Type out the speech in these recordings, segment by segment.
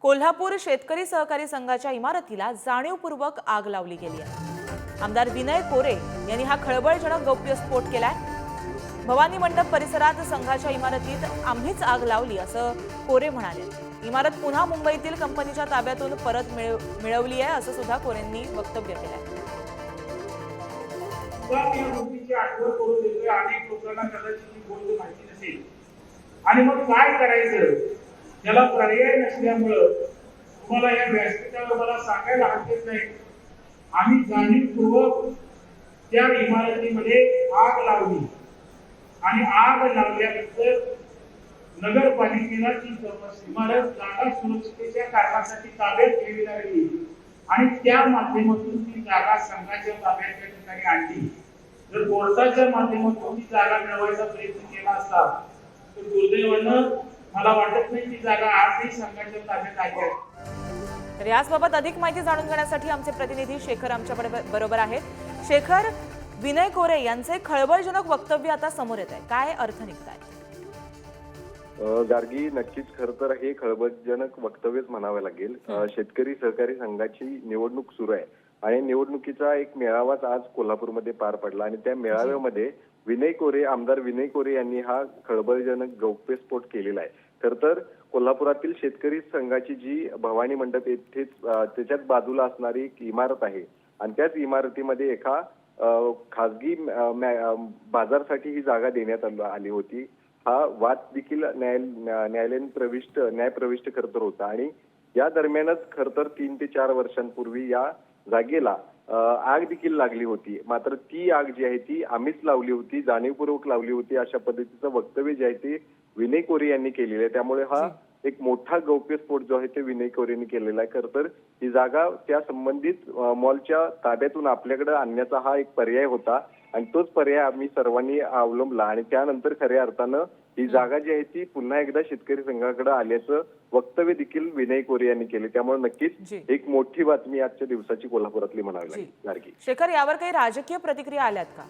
कोल्हापूर शेतकरी सहकारी संघाच्या इमारतीला जाणीवपूर्वक आग लावली गेली आहे. आमदार विनय कोरे यांनी हा खळबळजनक गौप्यस्फोट केलाय. भवानी मंडप परिसरात संघाच्या इमारतीत आम्हीच आग लावली असं कोरे म्हणाले. इमारत पुन्हा मुंबईतील कंपनीच्या ताब्यातून परत मिळव- मिळवली आहे असं सुद्धा कोरेंनी वक्तव्य केलं आहे आणि मग काय करायचं? त्याला पर्याय नसल्यामुळं तुम्हाला या व्यासपीठाला मला सांगायला हरकत नाही. आम्ही जाणीवपूर्वक त्या इमारतीमध्ये आग लावली. आणि आग लावल्यानंतर नगरपालिकेला ती इमारत जागा सुरक्षितेच्या कारणासाठी ताब्यात घ्यावी लागली. आणि त्या माध्यमातून ती जागा संघाच्या ताब्यात त्या ठिकाणी आणली. जर कोर्टाच्या माध्यमातून ती जागा मिळवायचा प्रयत्न केला असता तर दुर्दैवानं मला वाटत नाही ती जागा आजही संघाच्या ताब्यात आली आहे तर याचबाबत अधिक माहिती जाणून घेण्यासाठी आमचे प्रतिनिधी शेखर आमच्या बरोबर- बरोबर आहेत. शेखर विनय कोरे यांचे खळबळजनक वक्तव्य आता समोर येत आहे. काय अर्थ निघताय? अ, गार्गी नक्कीच खर तर हे खळबळजनक वक्तव्यच म्हणावं लागेल. शेतकरी सहकारी संघाची निवडणूक सुरू आहे. आणि निवडणुकीचा एक मेळावाच आज कोल्हापूरमध्ये पार पडला आणि त्या मेळाव्यामध्ये विनय कोरे आमदार विनय कोरे यांनी हा खळबळजनक गौप्यस्फोट केलेला आहे. खर तर कोल्हापुरातील शेतकरी संघाची जी भवानी मंडप येथेच त्याच्यात बाजूला असणारी एक इमारत आहे. आणि त्याच इमारतीमध्ये एका खासगी मॅ- बाजारसाठी ही जागा देण्यात आली होती. हा वाद देखील न्याय न्यायालयीन प्रविष्ट न्याय प्रविष्ट होता. आणि या दरम्यानच खरतर तीन ते चार वर्षांपूर्वी या जागेला आग देखील लागली होती. मात्र ती आग जी आहे ती आम्हीच लावली होती जाणीवपूर्वक लावली होती. अशा पद्धतीचं वक्तव्य जे आहे ते विनय कोरे यांनी केलेलं आहे. त्यामुळे हा एक मोठा गौप्यस्फोट जो आहे ते विनय कोरे यांनी केलेला आहे. खर तर ही जागा त्या संबंधित मॉलच्या ताब्यातून आपल्याकडे आणण्याचा हा एक पर्याय होता. आणि तोच पर्याय आम्ही सर्वांनी अवलंबला. आणि त्यानंतर खऱ्या अर्थानं ही जागा जी आहे ती पुन्हा एकदा शेतकरी संघाकडे आल्याचं वक्तव्य देखील विनय कोरे यांनी केले. त्यामुळे नक्कीच. एक मोठी बातमी आजच्या दिवसाची कोल्हापुरातली म्हणावी लागेल. गार्गी शेखर यावर काही राजकीय प्रतिक्रिया आल्यात का?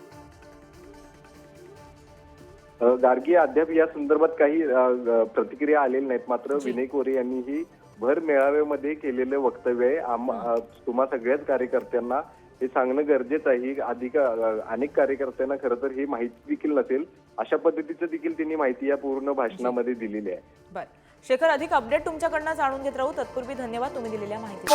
गार्गी अद्याप या संदर्भात काही प्रतिक्रिया आलेल्या नाहीत. मात्र. विनय कोरे यांनी ही भर मेळाव्यामध्ये केलेलं वक्तव्य आहे. तुम्हा सगळ्याच कार्यकर्त्यांना हे सांगणं गरजेचं आहे. ही अधिक अनेक कार्यकर्त्यांना खरं तर ही माहिती देखील नसेल. अशा पद्धतीचं देखील त्यांनी माहिती या पूर्ण भाषणामध्ये दिलेली आहे. बर. शेखर अधिक अपडेट तुमच्याकडनं जाणून घेत राहू. तत्पूर्वी धन्यवाद तुम्ही दिलेल्या माहिती